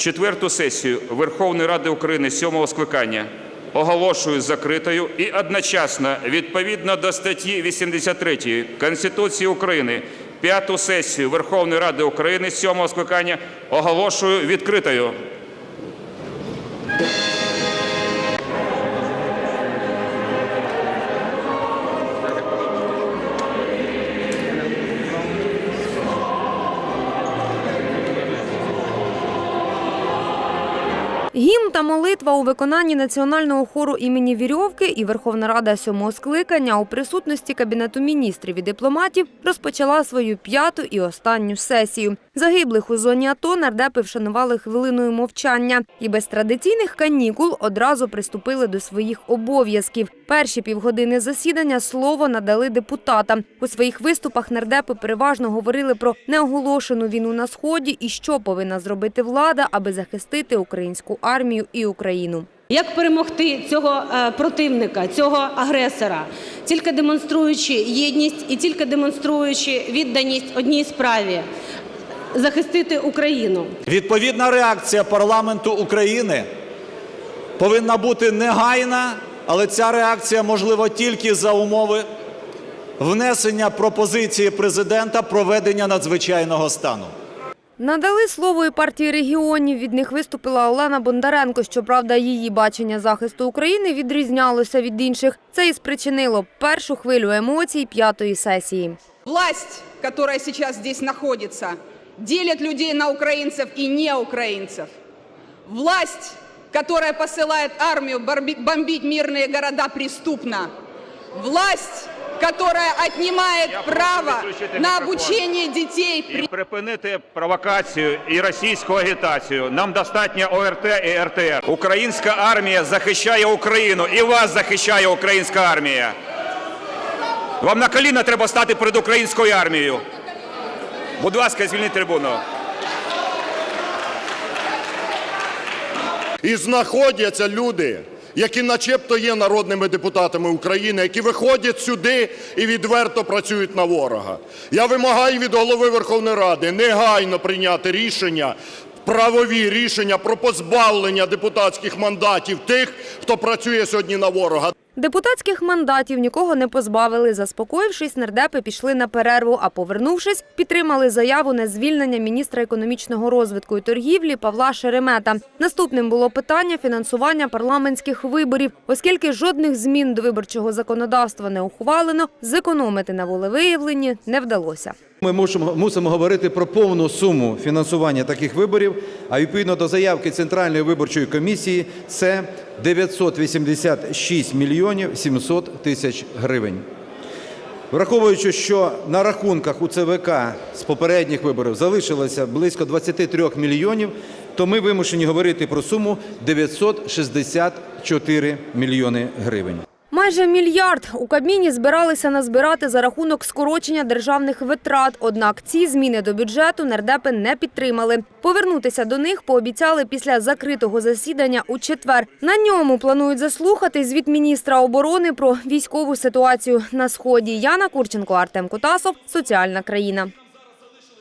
четверту сесію Верховної Ради України сьомого скликання оголошую закритою і одночасно відповідно до статті 83 Конституції України п'яту сесію Верховної Ради України сьомого скликання оголошую відкритою. Гімн та молитва у виконанні національного хору імені Вірьовки і Верховна Рада сьомого скликання у присутності Кабінету міністрів і дипломатів розпочала свою п'яту і останню сесію. Загиблих у зоні АТО нардепи вшанували хвилиною мовчання і без традиційних канікул одразу приступили до своїх обов'язків. Перші півгодини засідання слово надали депутатам. У своїх виступах нардепи переважно говорили про неоголошену війну на сході і що повинна зробити влада, аби захистити українську армію і Україну. Як перемогти цього е, противника, цього агресора, тільки демонструючи єдність і тільки демонструючи відданість одній справі захистити Україну. Відповідна реакція парламенту України повинна бути негайна, але ця реакція можлива тільки за умови внесення пропозиції президента проведення надзвичайного стану. Надали слово і партії регіонів. Від них виступила Олена Бондаренко. Щоправда, її бачення захисту України відрізнялося від інших. Це і спричинило першу хвилю емоцій п'ятої сесії. Власть, которая сейчас здесь находится, делит людей на украинцев и неукраинцев. Власть, которая посылает армию борби- бомбить мирные города, преступна. Власть, которая отнимает Я право на обучение детей. І припинити провокацію і російську агітацію. Нам достатньо ОРТ і РТР. Українська армія захищає Україну, і вас захищає українська армія. Вам на коліна треба стати перед українською армією. Будь ласка, звільніть трибуну. І знаходяться люди, які начебто є народними депутатами України, які виходять сюди і відверто працюють на ворога. Я вимагаю від голови Верховної Ради негайно прийняти рішення, правові рішення про позбавлення депутатських мандатів тих, хто працює сьогодні на ворога. Депутатських мандатів нікого не позбавили. Заспокоївшись, нардепи пішли на перерву, а повернувшись, підтримали заяву на звільнення міністра економічного розвитку і торгівлі Павла Шеремета. Наступним було питання фінансування парламентських виборів, оскільки жодних змін до виборчого законодавства не ухвалено, зекономити на волевиявленні не вдалося. Ми мусимо, говорити про повну суму фінансування таких виборів. А відповідно до заявки Центральної виборчої комісії це 986 мільйонів 700 тисяч гривень. Враховуючи, що на рахунках у ЦВК з попередніх виборів залишилося близько 23 мільйонів, то ми вимушені говорити про суму 964 мільйони гривень. Майже мільярд у Кабміні збиралися назбирати за рахунок скорочення державних витрат. Однак ці зміни до бюджету нардепи не підтримали. Повернутися до них пообіцяли після закритого засідання у четвер. На ньому планують заслухати звіт міністра оборони про військову ситуацію на сході. Яна Курченко, Артем Кутасов. Соціальна країна.